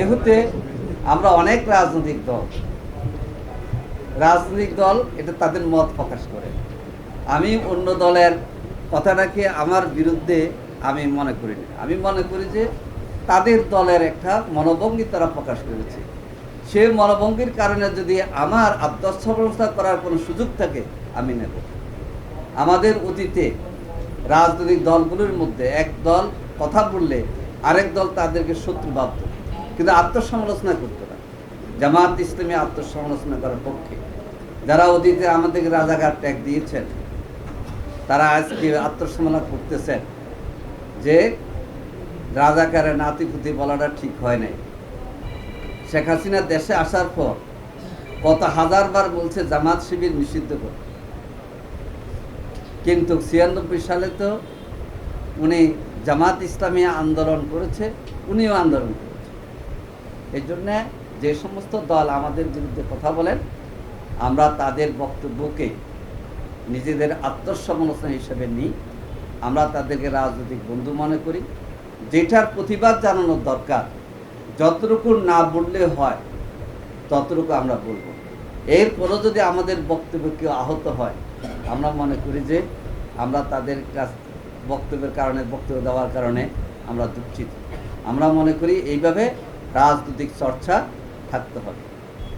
যেহেতু আমরা অনেক রাজনৈতিক দল রাজনৈতিক দল এটা তাদের মত প্রকাশ করে। আমি অন্য দলের কথাটাকে আমার বিরুদ্ধে আমি মনে করি না। আমি মনে করি যে তাদের দলের একটা মনোভঙ্গি তারা প্রকাশ করেছে। সেই মনোভঙ্গির কারণে যদি আমার আত্মসমালোচনা করার কোনো সুযোগ থাকে, আমি নেব। আমাদের অতীতে রাজনৈতিক দলগুলোর মধ্যে এক দল কথা বললে আরেক দল তাদেরকে শত্রু ভাবত। কিন্তু আত্মসমালোচনা করতো না জামাত ইসলামী আত্মসমালোচনা করার পক্ষে। যারা অতীতে আমাদেরকে রাজাঘাট ট্যাগ দিয়েছেন, তারা আজকে আত্মসমালোচনা করতেছেন যে রাজাকারের নাতিপুতি বলাটা ঠিক হয় নাই। শেখ হাসিনা দেশে আসার পর কত হাজারবার বলছে, জামাত শিবির নিষিদ্ধ করে। কিন্তু ছিয়ানব্বই সালে তো উনি জামাত ইসলামী আন্দোলন করেছে, উনিও আন্দোলন করেছে। এই জন্যে যে সমস্ত দল আমাদের বিরুদ্ধে কথা বলেন, আমরা তাদের বক্তব্যকে নিজেদের আত্মসমালোচনা হিসেবে নিই। আমরা তাদেরকে রাজনৈতিক বন্ধু মনে করি। যেটার প্রতিবাদ জানানোর দরকার, যতটুকু না বললে হয়, ততটুকু আমরা বলব। এরপরও যদি আমাদের বক্তব্য কেউ আহত হয়, আমরা মনে করি যে আমরা তাদের কাছ, বক্তব্যের কারণে, বক্তব্য দেওয়ার কারণে আমরা দুঃখিত। আমরা মনে করি এইভাবে রাজনৈতিক চর্চা থাকতে হবে।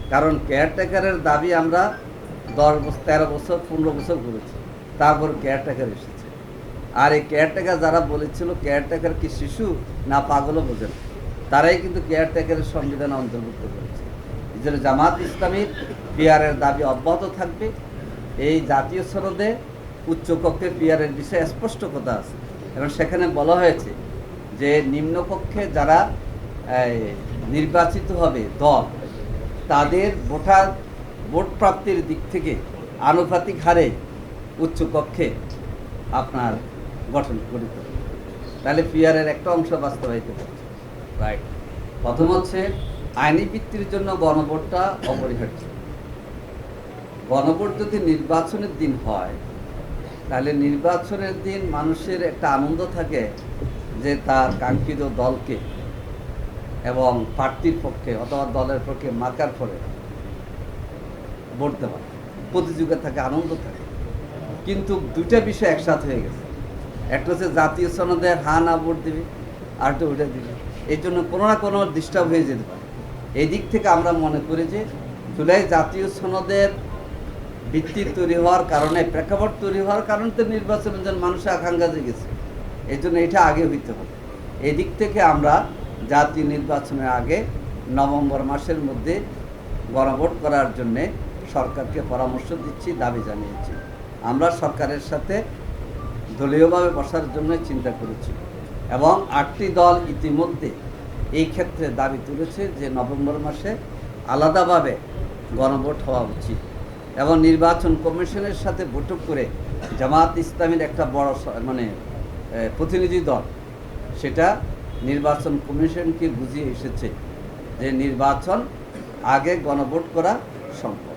কারণ কেয়ারটেকারের দাবি আমরা দশ বছর, তেরো বছর, পনেরো বছর করেছি। তারপর কেয়ারটেকার এসেছে। আর এই কেয়ারটেকার যারা বলেছিল কেয়ারটেকার কি শিশু না পাগলও বোঝেন তারাই কিন্তু কেয়ারটেকারের সংবিধানে অন্তর্ভুক্ত করেছে। জন্য জামাত ইসলামীর পিয়ারের দাবি অব্যাহত থাকবে। এই জাতীয় সনদে উচ্চকক্ষে পিয়ারের বিষয়ে স্পষ্ট কথা আছে। এবং সেখানে বলা হয়েছে যে নিম্নকক্ষে যারা নির্বাচিত হবে দল। তাদের ভোটার, ভোট প্রাপ্তির দিক থেকে আনুপাতিক হারে উচ্চকক্ষে আপনার গঠন করিতে তাহলে পিয়ারের একটা অংশ বাস্তবায়িত করছে। রাইট প্রথম হচ্ছে আইনি ভিত্তির জন্য গণভোটটা অপরিহার্য। গণভোট যদি নির্বাচনের দিন হয়, তাহলে নির্বাচনের দিন মানুষের একটা আনন্দ থাকে যে তার কাঙ্ক্ষিত দলকে এবং প্রার্থীর পক্ষে অথবা দলের পক্ষে মার্কার করে ভোট দেওয়া। প্রতিযোগিতা থাকে, আনন্দ থাকে। কিন্তু দুইটা বিষয় একসাথে হয়ে গেছে। একটা হচ্ছে জাতীয় সনদে হা না ভোট দিবে, আর একটা ওইটা দিবে। এই জন্য কোনো না কোনো ডিস্টার্ব হয়ে যেতে পারে। এই দিক থেকে আমরা মনে করি যে জুলাই জাতীয় সনদের ভিত্তি তৈরি হওয়ার কারণে, প্রেক্ষাপট তৈরি হওয়ার কারণে তো নির্বাচনের জন্য মানুষের আকাঙ্ক্ষা জেগেছে। এই জন্য এটা আগে হইতে হবে। এই দিক থেকে আমরা জাতীয় নির্বাচনের আগে নভেম্বর মাসের মধ্যে গণভোট করার জন্যে সরকারকে পরামর্শ দিচ্ছি, দাবি জানিয়েছি। আমরা সরকারের সাথে দলীয়ভাবে বসার জন্য চিন্তা করেছি এবং আটটি দল ইতিমধ্যে এই ক্ষেত্রে দাবি তুলেছে যে নভেম্বর মাসে আলাদাভাবে গণভোট হওয়া উচিত এবং নির্বাচন কমিশনের সাথে বৈঠক করে জামাত ইসলামের একটা বড় মানে প্রতিনিধি দল, সেটা নির্বাচন কমিশনকে বুঝিয়ে এসেছে যে নির্বাচন আগে গণভোট করা সম্ভব।